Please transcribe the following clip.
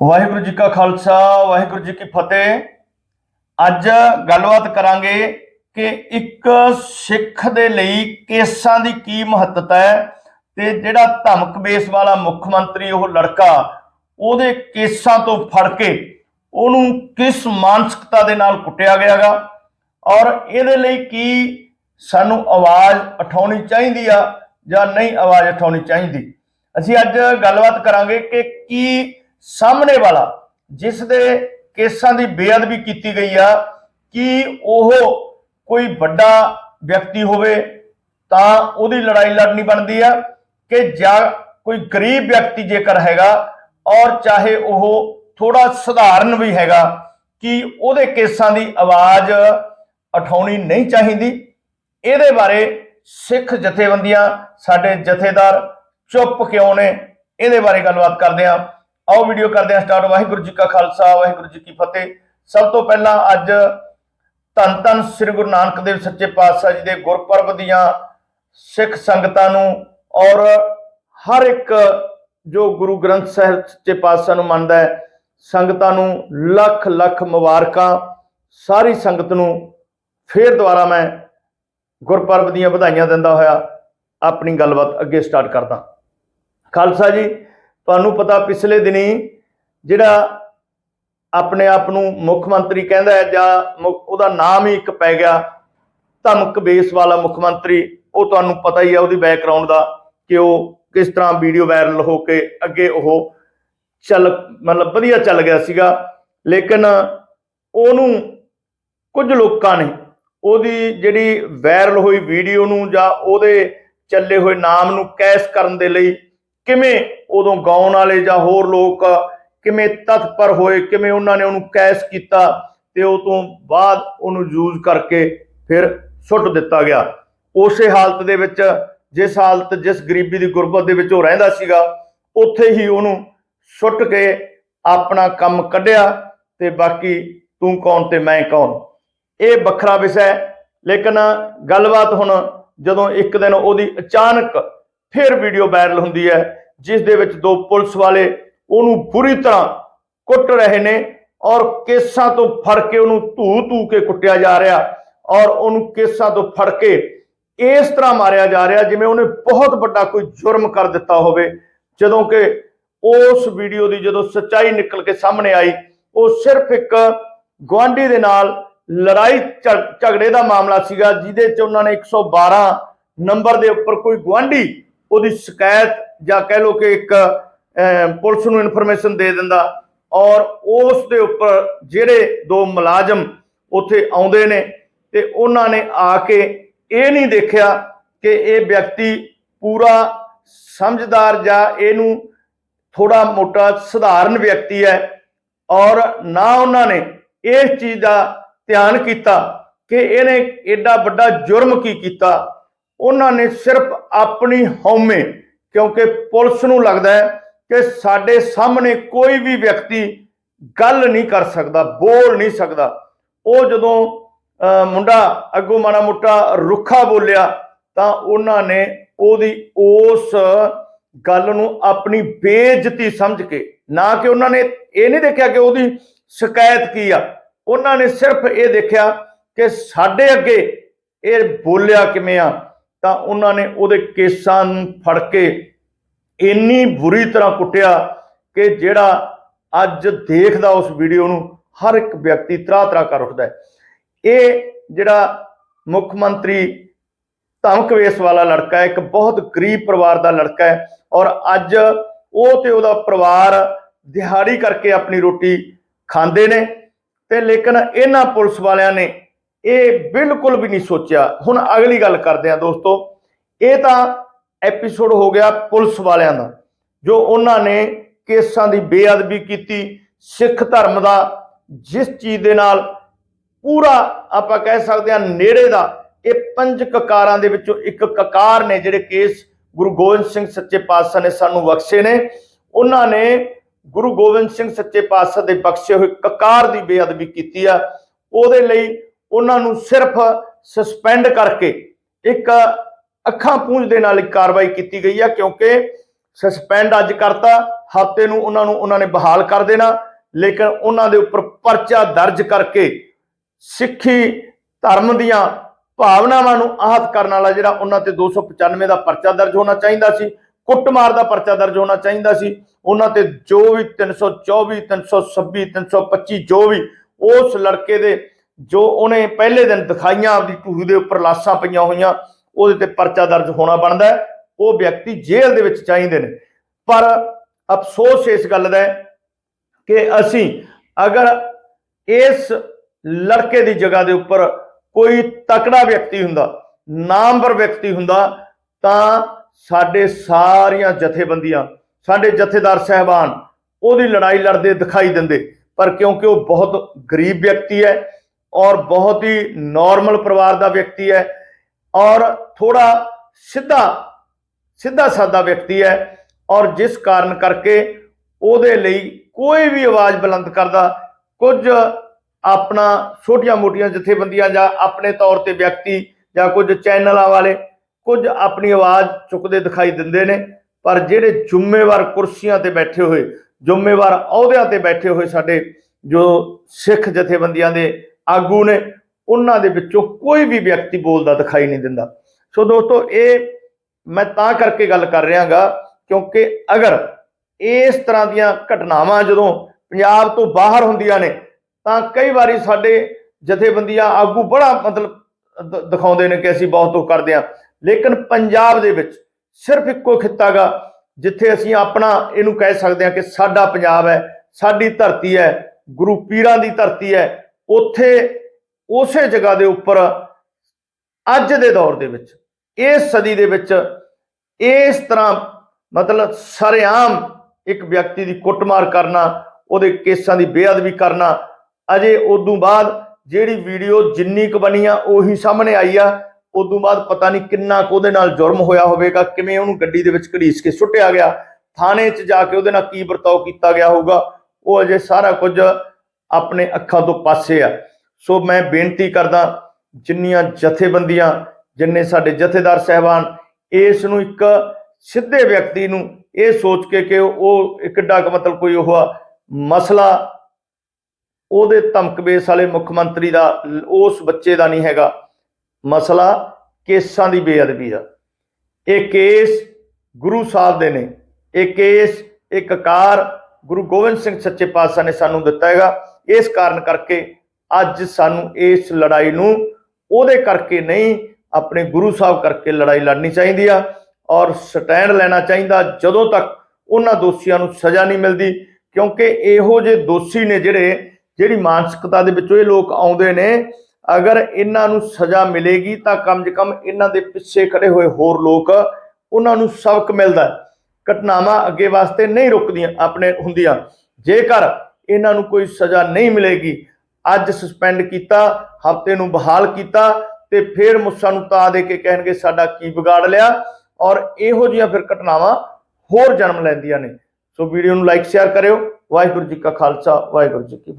ਵਾਹਿਗੁਰੂ ਜੀ ਕਾ ਖਾਲਸਾ, ਵਾਹਿਗੁਰੂ ਜੀ ਕੀ ਫਤਿਹ। ਅੱਜ ਗੱਲਬਾਤ ਕਰਾਂਗੇ ਕਿ ਇੱਕ ਸਿੱਖ ਦੇ ਲਈ ਕੇਸਾਂ ਦੀ ਕੀ ਮਹੱਤਤਾ ਹੈ ਤੇ ਜਿਹੜਾ ਧਮਕ ਬੇਸ ਵਾਲਾ ਮੁੱਖ ਮੰਤਰੀ ਉਹ ਲੜਕਾ, ਉਹਦੇ ਕੇਸਾਂ ਤੋਂ ਫੜ ਕੇ ਉਹਨੂੰ ਕਿਸ ਮਾਨਸਿਕਤਾ ਦੇ ਨਾਲ ਕੁੱਟਿਆ ਗਿਆਗਾ ਔਰ ਇਹਦੇ ਲਈ ਕੀ ਸਾਨੂੰ ਆਵਾਜ਼ ਉਠਾਉਣੀ ਚਾਹੀਦੀ ਆ ਜਾਂ ਨਹੀਂ ਆਵਾਜ਼ ਉਠਾਉਣੀ ਚਾਹੀਦੀ। ਅਸੀਂ ਅੱਜ ਗੱਲਬਾਤ ਕਰਾਂਗੇ ਕਿ ਕੀ ਸਾਹਮਣੇ ਵਾਲਾ, ਜਿਸ ਦੇ ਕੇਸਾਂ ਦੀ ਬੇਅਦਬੀ ਕੀਤੀ ਗਈ ਆ, ਕਿ ਉਹ ਕੋਈ ਵੱਡਾ ਵਿਅਕਤੀ ਹੋਵੇ ਤਾਂ ਉਹਦੀ ਲੜਾਈ ਲੜਨੀ ਬਣਦੀ ਆ ਕਿ ਜਾਂ ਕੋਈ ਗਰੀਬ ਵਿਅਕਤੀ ਜੇਕਰ ਹੈਗਾ ਔਰ ਚਾਹੇ ਉਹ ਥੋੜਾ ਸਧਾਰਨ ਵੀ ਹੈਗਾ, ਕਿ ਉਹਦੇ ਕੇਸਾਂ ਦੀ ਆਵਾਜ਼ ਉਠਾਉਣੀ ਨਹੀਂ ਚਾਹੀਦੀ? ਇਹਦੇ ਬਾਰੇ ਸਿੱਖ ਜਥੇਬੰਦੀਆਂ ਸਾਡੇ ਜਥੇਦਾਰ ਚੁੱਪ ਕਿਉਂ ਨੇ? ਇਹਦੇ ਬਾਰੇ ਗੱਲਬਾਤ ਕਰਦੇ ਹਾਂ। ਆਓ ਵੀਡੀਓ ਕਰਦੇ ਹਾਂ ਸਟਾਰਟ ਵਾਹਿਗੁਰੂ ਜੀ ਕਾ ਖਾਲਸਾ, ਵਾਹਿਗੁਰੂ ਜੀ ਕੀ ਫਤਿਹ। ਸਭ ਤੋਂ ਪਹਿਲਾਂ ਅੱਜ ਧੰਨ ਧੰਨ ਸ੍ਰੀ ਗੁਰੂ ਨਾਨਕ ਦੇਵ ਸੱਚੇ ਪਾਤਸ਼ਾਹ ਜੀ ਦੇ ਗੁਰਪੁਰਬ ਦੀਆਂ ਸਿੱਖ ਸੰਗਤਾਂ ਨੂੰ ਔਰ ਹਰ ਇੱਕ ਜੋ ਗੁਰੂ ਗ੍ਰੰਥ ਸਾਹਿਬ ਸੱਚੇ ਪਾਤਸ਼ਾਹ ਨੂੰ ਮੰਨਦਾ ਹੈ, ਸੰਗਤਾਂ ਨੂੰ ਲੱਖ ਲੱਖ ਮੁਬਾਰਕਾਂ। ਸਾਰੀ ਸੰਗਤ ਨੂੰ ਫੇਰ ਦੁਬਾਰਾ ਮੈਂ ਗੁਰਪੁਰਬ ਦੀਆਂ ਵਧਾਈਆਂ ਦਿੰਦਾ ਹੋਇਆ ਆਪਣੀ ਗੱਲਬਾਤ ਅੱਗੇ ਸਟਾਰਟ ਕਰਦਾ। ਖਾਲਸਾ ਜੀ ਤੁਹਾਨੂੰ ਪਤਾ ਪਿਛਲੇ ਦਿਨੀ ਜਿਹੜਾ ਆਪਣੇ ਆਪ ਨੂੰ ਮੁੱਖ ਮੰਤਰੀ ਕਹਿੰਦਾ ਹੈ ਜਾਂ ਮੁ- ਉਹਦਾ ਨਾਮ ਹੀ ਇੱਕ ਪੈ ਗਿਆ, ਧਮਕ ਬੇਸ ਵਾਲਾ ਮੁੱਖ ਮੰਤਰੀ, ਉਹ ਤੁਹਾਨੂੰ ਪਤਾ ਹੀ ਹੈ ਉਹਦੀ ਬੈਕਗ੍ਰਾਉਂਡ ਦਾ ਕਿ ਉਹ ਕਿਸ ਤਰ੍ਹਾਂ ਵੀਡੀਓ ਵਾਇਰਲ ਹੋ ਕੇ ਅੱਗੇ ਉਹ ਚੱਲ, ਮਤਲਬ ਵਧੀਆ ਚੱਲ ਗਿਆ ਸੀਗਾ। ਲੇਕਿਨ ਉਹਨੂੰ ਕੁਝ ਲੋਕਾਂ ਨੇ ਉਹਦੀ ਜਿਹੜੀ ਵਾਇਰਲ ਹੋਈ ਵੀਡੀਓ ਨੂੰ ਜਾਂ ਉਹਦੇ ਚੱਲੇ ਹੋਏ ਨਾਮ ਨੂੰ ਕੈਸ਼ ਕਰਨ ਦੇ ਲਈ ਕਿਵੇਂ ਉਦੋਂ ਗਾਉਣ ਵਾਲੇ ਜਾਂ ਹੋਰ ਲੋਕ ਕਿਵੇਂ ਤਤਪਰ ਹੋਏ, ਕਿਵੇਂ ਉਹਨਾਂ ਨੇ ਉਹਨੂੰ ਕੈਸ਼ ਕੀਤਾ ਤੇ ਉਹ ਤੋਂ ਬਾਅਦ ਉਹਨੂੰ ਯੂਜ਼ ਕਰਕੇ ਫਿਰ ਸੁੱਟ ਦਿੱਤਾ ਗਿਆ। ਉਸੇ ਹਾਲਤ ਦੇ ਵਿੱਚ, ਜਿਸ ਹਾਲਤ, ਜਿਸ ਗਰੀਬੀ ਦੀ ਗੁਰਬਤ ਦੇ ਵਿੱਚ ਉਹ ਰਹਿੰਦਾ ਸੀਗਾ, ਉੱਥੇ ਹੀ ਉਹਨੂੰ ਸੁੱਟ ਕੇ ਆਪਣਾ ਕੰਮ ਕੱਢਿਆ ਤੇ ਬਾਕੀ ਤੂੰ ਕੌਣ ਤੇ ਮੈਂ ਕੌਣ। ਇਹ ਵੱਖਰਾ ਵਿਸ਼ਾ ਹੈ, ਲੇਕਿਨ ਗੱਲਬਾਤ ਹੁਣ ਜਦੋਂ ਇੱਕ ਦਿਨ ਉਹਦੀ ਅਚਾਨਕ ਫਿਰ ਵੀਡੀਓ ਵਾਇਰਲ ਹੁੰਦੀ ਹੈ ਜਿਸ ਦੇ ਵਿੱਚ ਦੋ ਪੁਲਿਸ ਵਾਲੇ ਉਹਨੂੰ ਬੁਰੀ ਤਰ੍ਹਾਂ ਕੁੱਟ ਰਹੇ ਨੇ ਔਰ ਕੇਸਾਂ ਤੋਂ ਫੜ ਕੇ ਉਹਨੂੰ ਧੂ ਧੂ ਕੇ ਕੁੱਟਿਆ ਜਾ ਰਿਹਾ ਔਰ ਉਹਨੂੰ ਕੇਸਾਂ ਤੋਂ ਫੜ ਕੇ ਇਸ ਤਰ੍ਹਾਂ ਮਾਰਿਆ ਜਾ ਰਿਹਾ ਜਿਵੇਂ ਉਹਨੇ ਬਹੁਤ ਵੱਡਾ ਕੋਈ ਜੁਰਮ ਕਰ ਦਿੱਤਾ ਹੋਵੇ। ਜਦੋਂ ਕਿ ਉਸ ਵੀਡੀਓ ਦੀ ਜਦੋਂ ਸੱਚਾਈ ਨਿਕਲ ਕੇ ਸਾਹਮਣੇ ਆਈ, ਉਹ ਸਿਰਫ ਇੱਕ ਗਵਾਂਢੀ ਦੇ ਨਾਲ ਲੜਾਈ ਝਗ- ਝਗੜੇ ਦਾ ਮਾਮਲਾ ਸੀਗਾ, ਜਿਹਦੇ ਚ ਉਹਨਾਂ ਨੇ 112 ਨੰਬਰ ਦੇ ਉੱਪਰ ਕੋਈ ਗਵਾਂਢੀ ਉਹਦੀ ਸ਼ਿਕਾਇਤ ਜਾਂ ਕਹਿ ਲਓ ਕਿ ਇੱਕ ਪੁਲਿਸ ਨੂੰ ਇਨਫੋਰਮੇਸ਼ਨ ਦੇ ਦਿੰਦਾ ਔਰ ਉਸ ਦੇ ਉੱਪਰ ਜਿਹੜੇ ਦੋ ਮੁਲਾਜ਼ਮ ਉੱਥੇ ਆਉਂਦੇ ਨੇ ਤੇ ਉਹਨਾਂ ਨੇ ਆ ਕੇ ਇਹ ਨਹੀਂ ਦੇਖਿਆ ਕਿ ਇਹ ਵਿਅਕਤੀ ਪੂਰਾ ਸਮਝਦਾਰ ਜਾਂ ਇਹਨੂੰ ਥੋੜਾ ਮੋਟਾ ਸਧਾਰਨ ਵਿਅਕਤੀ ਹੈ ਔਰ ਨਾ ਉਹਨਾਂ ਨੇ ਇਸ ਚੀਜ਼ ਦਾ ਧਿਆਨ ਕੀਤਾ ਕਿ ਇਹਨੇ ਐਡਾ ਵੱਡਾ ਜੁਰਮ ਕੀ ਕੀਤਾ। ਉਹਨਾਂ ਨੇ ਸਿਰਫ ਆਪਣੀ ਹਉਮੈ ਕਿਉਂਕਿ ਪੁਲਿਸ ਨੂੰ ਲੱਗਦਾ ਹੈ ਕਿ ਸਾਡੇ ਸਾਹਮਣੇ ਕੋਈ ਵੀ ਵਿਅਕਤੀ ਗੱਲ ਨਹੀਂ ਕਰ ਸਕਦਾ ਬੋਲ ਨਹੀਂ ਸਕਦਾ। ਉਹ ਜਦੋਂ ਅਹ, ਮੁੰਡਾ ਅੱਗੋਂ ਮਾੜਾ ਮੋਟਾ ਰੁੱਖਾ ਬੋਲਿਆ ਤਾਂ ਉਹਨਾਂ ਨੇ ਉਹਦੀ ਉਸ ਗੱਲ ਨੂੰ ਆਪਣੀ ਬੇਇੱਜ਼ਤੀ ਸਮਝ ਕੇ ਨਾ ਕਿ ਉਹਨਾਂ ਨੇ ਇਹ ਨਹੀਂ ਦੇਖਿਆ ਕਿ ਉਹਦੀ ਸ਼ਿਕਾਇਤ ਕੀ ਆ ਉਹਨਾਂ ਨੇ ਸਿਰਫ ਇਹ ਦੇਖਿਆ ਕਿ ਸਾਡੇ ਅੱਗੇ ਇਹ ਬੋਲਿਆ ਕਿਵੇਂ ਆ ਤਾਂ ਉਹਨਾਂ ਨੇ ਉਹਦੇ ਕੇਸਾਂ ਨੂੰ ਫੜ ਕੇ ਇੰਨੀ ਬੁਰੀ ਤਰ੍ਹਾਂ ਕੁੱਟਿਆ ਕਿ ਜਿਹੜਾ ਅੱਜ ਦੇਖਦਾ ਉਸ ਵੀਡੀਓ ਨੂੰ ਹਰ ਇੱਕ ਵਿਅਕਤੀ ਤਰਾ ਤਰਾ ਕਰ ਉੱਠਦਾ ਹੈ। ਇਹ ਜਿਹੜਾ ਮੁੱਖ ਮੰਤਰੀ ਧਮਕ ਵੇਸ ਵਾਲਾ ਲੜਕਾ ਹੈ, ਇੱਕ ਬਹੁਤ ਗਰੀਬ ਪਰਿਵਾਰ ਦਾ ਲੜਕਾ ਹੈ ਔਰ ਅੱਜ ਉਹ ਤੇ ਉਹਦਾ ਪਰਿਵਾਰ ਦਿਹਾੜੀ ਕਰਕੇ ਆਪਣੀ ਰੋਟੀ ਖਾਂਦੇ ਨੇ ਤੇ ਲੇਕਿਨ ਇਹਨਾਂ ਪੁਲਿਸ ਵਾਲਿਆਂ ਨੇ ਇਹ ਬਿਲਕੁਲ ਵੀ ਨਹੀਂ ਸੋਚਿਆ। ਹੁਣ ਅਗਲੀ ਗੱਲ ਕਰਦੇ ਹਾਂ ਦੋਸਤੋ। ਇਹ ਤਾਂ ਐਪੀਸੋਡ ਹੋ ਗਿਆ ਪੁਲਿਸ ਵਾਲਿਆਂ ਦਾ, ਜੋ ਉਹਨਾਂ ਨੇ ਕੇਸਾਂ ਦੀ ਬੇਅਦਬੀ ਕੀਤੀ, ਸਿੱਖ ਧਰਮ ਦਾ, ਜਿਸ ਚੀਜ਼ ਦੇ ਨਾਲ ਪੂਰਾ ਆਪਾਂ ਕਹਿ ਸਕਦੇ ਹਾਂ ਨੇੜੇ ਦਾ, ਇਹ ਪੰਜ ਕਕਾਰਾਂ ਦੇ ਵਿੱਚੋਂ ਇੱਕ ਕਕਾਰ ਨੇ ਜਿਹੜੇ ਕੇਸ ਗੁਰੂ ਗੋਬਿੰਦ ਸਿੰਘ ਸੱਚੇ ਪਾਤਸ਼ਾਹ ਨੇ ਸਾਨੂੰ ਬਖਸ਼ੇ ਨੇ। ਉਹਨਾਂ ਨੇ ਗੁਰੂ ਗੋਬਿੰਦ ਸਿੰਘ ਸੱਚੇ ਪਾਤਸ਼ਾਹ ਦੇ ਬਖਸ਼ੇ ਹੋਏ ਕਕਾਰ ਦੀ ਬੇਅਦਬੀ ਕੀਤੀ ਆ। ਉਹਦੇ ਲਈ ਉਹਨਾਂ ਨੂੰ ਸਿਰਫ ਸਸਪੈਂਡ ਕਰਕੇ ਇੱਕ ਅੱਖਾਂ ਪੂੰਝ ਦੇ ਨਾਲ ਇੱਕ ਕਾਰਵਾਈ ਕੀਤੀ ਗਈ ਹੈ ਕਿਉਂਕਿ ਸਸਪੈਂਡ ਅੱਜ ਕਰਤਾ, ਹਫ਼ਤੇ ਨੂੰ ਉਹਨਾਂ ਨੂੰ ਉਹਨਾਂ ਨੇ ਬਹਾਲ ਕਰ ਦੇਣਾ, ਲੇਕਿਨ ਉਹਨਾਂ ਦੇ ਉੱਪਰ ਪਰਚਾ ਦਰਜ ਕਰਕੇ ਸਿੱਖੀ ਧਰਮ ਦੀਆਂ ਭਾਵਨਾਵਾਂ ਨੂੰ ਆਹਤ ਕਰਨ ਵਾਲਾ ਜਿਹੜਾ ਉਹਨਾਂ ਤੇ 295 ਦਾ ਪਰਚਾ ਦਰਜ ਹੋਣਾ ਚਾਹੀਦਾ ਸੀ, ਕੁੱਟਮਾਰ ਦਾ ਪਰਚਾ ਦਰਜ ਹੋਣਾ ਚਾਹੀਦਾ ਸੀ, ਉਹਨਾਂ ਤੇ ਜੋ ਵੀ 324 326 325 ਜੋ ਵੀ ਉਸ ਲੜਕੇ ਦੇ ਜੋ ਉਹਨੇ ਪਹਿਲੇ ਦਿਨ ਦਿਖਾਈਆਂ ਆਪਦੀ ਢੂਹੀ ਦੇ ਉੱਪਰ ਲਾਸ਼ਾਂ ਪਈਆਂ ਹੋਈਆਂ, ਉਹਦੇ ਤੇ ਪਰਚਾ ਦਰਜ ਹੋਣਾ ਬਣਦਾ ਉਹ ਵਿਅਕਤੀ ਜੇਲ੍ਹ ਦੇ ਵਿੱਚ ਚਾਹੀਦੇ ਨੇ। ਪਰ ਅਫਸੋਸ ਇਸ ਗੱਲ ਦਾ ਹੈ ਕਿ ਅਸੀਂ ਅਗਰ ਇਸ ਲੜਕੇ ਦੀ ਜਗ੍ਹਾ ਦੇ ਉੱਪਰ ਕੋਈ ਤਕੜਾ ਵਿਅਕਤੀ ਹੁੰਦਾ, ਨਾਮਵਰ ਵਿਅਕਤੀ ਹੁੰਦਾ, ਤਾਂ ਸਾਡੇ ਸਾਰੀਆਂ ਜਥੇਬੰਦੀਆਂ, ਸਾਡੇ ਜਥੇਦਾਰ ਸਹਿਬਾਨ ਉਹਦੀ ਲੜਾਈ ਲੜਦੇ ਦਿਖਾਈ ਦਿੰਦੇ। ਪਰ ਕਿਉਂਕਿ ਉਹ ਬਹੁਤ ਗਰੀਬ ਵਿਅਕਤੀ ਹੈ ਔਰ ਬਹੁਤ ਹੀ ਨਾਰਮਲ ਪਰਿਵਾਰ ਦਾ ਵਿਅਕਤੀ ਹੈ ਔਰ ਥੋੜਾ ਸਿੱਧਾ ਸਿੱਧਾ ਸਾਦਾ ਵਿਅਕਤੀ ਹੈ ਔਰ ਜਿਸ ਕਾਰਨ ਕਰਕੇ ਉਹਦੇ ਲਈ ਕੋਈ ਵੀ ਆਵਾਜ਼ ਬੁਲੰਦ ਕਰਦਾ, ਕੁਝ ਆਪਣਾ ਛੋਟੀਆਂ-ਮੋਟੀਆਂ ਜਥੇਬੰਦੀਆਂ ਜਾਂ ਆਪਣੇ ਤੌਰ ਤੇ ਵਿਅਕਤੀ ਜਾਂ ਕੁਝ ਚੈਨਲਾਂ ਵਾਲੇ ਕੁਝ ਆਪਣੀ ਆਵਾਜ਼ ਚੁੱਕਦੇ ਦਿਖਾਈ ਦਿੰਦੇ ਨੇ, ਪਰ ਜਿਹੜੇ ਜ਼ਿੰਮੇਵਾਰ ਕੁਰਸੀਆਂ ਤੇ ਬੈਠੇ ਹੋਏ, ਜ਼ਿੰਮੇਵਾਰ ਅਹੁਦਿਆਂ ਤੇ ਬੈਠੇ ਹੋਏ ਸਾਡੇ ਜੋ ਸਿੱਖ ਜਥੇਬੰਦੀਆਂ ਦੇ ਆਗੂ ਨੇ, ਉਹਨਾਂ ਦੇ ਵਿੱਚੋਂ ਕੋਈ ਵੀ ਵਿਅਕਤੀ ਬੋਲਦਾ ਦਿਖਾਈ ਨਹੀਂ ਦਿੰਦਾ। ਸੋ ਦੋਸਤੋ, ਇਹ ਮੈਂ ਤਾਂ ਕਰਕੇ ਗੱਲ ਕਰ ਰਿਹਾਗਾ, ਕਿਉਂਕਿ ਅਗਰ ਇਸ ਤਰ੍ਹਾਂ ਦੀਆਂ ਘਟਨਾਵਾਂ ਜਦੋਂ ਪੰਜਾਬ ਤੋਂ ਬਾਹਰ ਹੁੰਦੀਆਂ ਨੇ, ਤਾਂ ਕਈ ਵਾਰੀ ਸਾਡੇ ਜਥੇਬੰਦੀਆਂ ਆਗੂ ਬੜਾ ਮਤਲਬ ਦਿਖਾਉਂਦੇ ਨੇ ਕਿ ਅਸੀਂ ਬਹੁਤ ਉਹ ਕਰਦੇ ਹਾਂ। ਲੇਕਿਨ ਪੰਜਾਬ ਦੇ ਵਿੱਚ ਸਿਰਫ ਇੱਕੋ ਖਿੱਤਾਗਾ ਜਿੱਥੇ ਅਸੀਂ ਆਪਣਾ ਇਹਨੂੰ ਕਹਿ ਸਕਦੇ ਹਾਂ ਕਿ ਸਾਡਾ ਪੰਜਾਬ ਹੈ, ਸਾਡੀ ਧਰਤੀ ਹੈ, ਗੁਰੂ ਪੀਰਾਂ ਦੀ ਧਰਤੀ ਹੈ ਉੱਥੇ ਉਸੇ ਜਗ੍ਹਾ ਦੇ ਉੱਪਰ ਅੱਜ ਦੇ ਦੌਰ ਦੇ ਵਿੱਚ, ਇਸ ਸਦੀ ਦੇ ਵਿੱਚ ਇਸ ਤਰ੍ਹਾਂ ਮਤਲਬ ਸਰੇਆਮ ਇੱਕ ਵਿਅਕਤੀ ਦੀ ਕੁੱਟਮਾਰ ਕਰਨਾ, ਉਹਦੇ ਕੇਸਾਂ ਦੀ ਬੇਅਦਬੀ ਕਰਨਾ, ਅਜੇ ਉਦੋਂ ਬਾਅਦ ਜਿਹੜੀ ਵੀਡੀਓ ਜਿੰਨੀ ਕੁ ਬਣੀ ਆ ਉਹੀ ਸਾਹਮਣੇ ਆਈ ਆ, ਉਦੋਂ ਬਾਅਦ ਪਤਾ ਨਹੀਂ ਕਿੰਨਾ ਕੁ ਉਹਦੇ ਨਾਲ ਜੁਰਮ ਹੋਇਆ ਹੋਵੇਗਾ, ਕਿਵੇਂ ਉਹਨੂੰ ਗੱਡੀ ਦੇ ਵਿੱਚ ਘੜੀਸ ਕੇ ਸੁੱਟਿਆ ਗਿਆ, ਥਾਣੇ 'ਚ ਜਾ ਕੇ ਉਹਦੇ ਨਾਲ ਕੀ ਵਰਤਾਓ ਕੀਤਾ ਗਿਆ ਹੋਊਗਾ, ਉਹ ਅਜੇ ਸਾਰਾ ਕੁਝ ਆਪਣੇ ਅੱਖਾਂ ਤੋਂ ਪਾਸੇ ਆ। ਸੋ ਮੈਂ ਬੇਨਤੀ ਕਰਦਾ ਜਿੰਨੀਆਂ ਜਥੇਬੰਦੀਆਂ ਜਿੰਨੇ ਸਾਡੇ ਜਥੇਦਾਰ ਸਹਿਬਾਨ ਇਸ ਨੂੰ ਇੱਕ ਸਿੱਧੇ ਵਿਅਕਤੀ ਨੂੰ ਇਹ ਸੋਚ ਕੇ ਕਿ ਉਹ ਇੱਕ ਡਾਕ ਮਤਲਬ ਕੋਈ ਉਹ ਆ, ਮਸਲਾ ਉਹਦੇ ਧਮਕ ਬੇਸ ਵਾਲੇ ਮੁੱਖ ਮੰਤਰੀ ਦਾ ਉਸ ਬੱਚੇ ਦਾ ਨਹੀਂ ਹੈਗਾ। ਮਸਲਾ ਕੇਸਾਂ ਦੀ ਬੇਅਦਬੀ ਦਾ। ਇਹ ਕੇਸ ਗੁਰੂ ਸਾਹਿਬ ਦੇ ਨੇ। ਇਹ ਕੇਸ ਇੱਕ ਕਾਰ ਗੁਰੂ ਗੋਬਿੰਦ ਸਿੰਘ ਸੱਚੇ ਪਾਤਸ਼ਾਹ ਨੇ ਸਾਨੂੰ ਦਿੱਤਾ ਹੈਗਾ। ਇਸ ਕਾਰਨ ਕਰਕੇ ਅੱਜ ਸਾਨੂੰ ਇਸ ਲੜਾਈ ਨੂੰ ਉਹਦੇ ਕਰਕੇ ਨਹੀਂ, ਆਪਣੇ ਗੁਰੂ ਸਾਹਿਬ ਕਰਕੇ ਲੜਾਈ ਲੜਨੀ ਚਾਹੀਦੀ ਆ ਔਰ ਸਟੈਂਡ ਲੈਣਾ ਚਾਹੀਦਾ ਜਦੋਂ ਤੱਕ ਉਹਨਾਂ ਦੋਸ਼ੀਆਂ ਨੂੰ ਸਜ਼ਾ ਨਹੀਂ ਮਿਲਦੀ, ਕਿਉਂਕਿ ਇਹੋ ਜਿਹੇ ਦੋਸ਼ੀ ਨੇ ਜਿਹੜੇ, ਜਿਹੜੀ ਮਾਨਸਿਕਤਾ ਦੇ ਵਿੱਚੋਂ ਇਹ ਲੋਕ ਆਉਂਦੇ ਨੇ, ਅਗਰ ਇਹਨਾਂ ਨੂੰ ਸਜ਼ਾ ਮਿਲੇਗੀ ਤਾਂ ਕਮ ਸੇ ਕਮ ਇਹਨਾਂ ਦੇ ਪਿੱਛੇ ਖੜੇ ਹੋਏ ਹੋਰ ਲੋਕ ਉਹਨਾਂ ਨੂੰ ਸਬਕ ਮਿਲਦਾ। ਘਟਨਾਵਾਂ ਅੱਗੇ ਵਾਸਤੇ ਨਹੀਂ ਰੁਕਦੀਆਂ, ਆਪਣੇ ਹੁੰਦੀਆਂ। ਜੇਕਰ ਇਹਨਾਂ ਨੂੰ ਕੋਈ ਸਜ਼ਾ ਨਹੀਂ ਮਿਲੇਗੀ। ਅੱਜ ਸਸਪੈਂਡ ਕੀਤਾ, ਹਫ਼ਤੇ ਨੂੰ ਬਹਾਲ ਕੀਤਾ ਤੇ ਫਿਰ ਮੁੱਸਾ ਨੂੰ ਤਾ ਦੇ ਕੇ ਕਹਿਣਗੇ ਸਾਡਾ ਕੀ ਵਿਗਾੜ ਲਿਆ ਔਰ ਇਹੋ ਜਿਹੀਆਂ ਫਿਰ ਘਟਨਾਵਾਂ ਹੋਰ ਜਨਮ ਲੈਂਦੀਆਂ ਨੇ। ਸੋ ਵੀਡੀਓ ਨੂੰ ਲਾਈਕ ਸ਼ੇਅਰ ਕਰਿਓ। ਵਾਹਿਗੁਰੂ ਜੀ ਕਾ ਖਾਲਸਾ, ਵਾਹਿਗੁਰੂ ਜੀ ਕੀ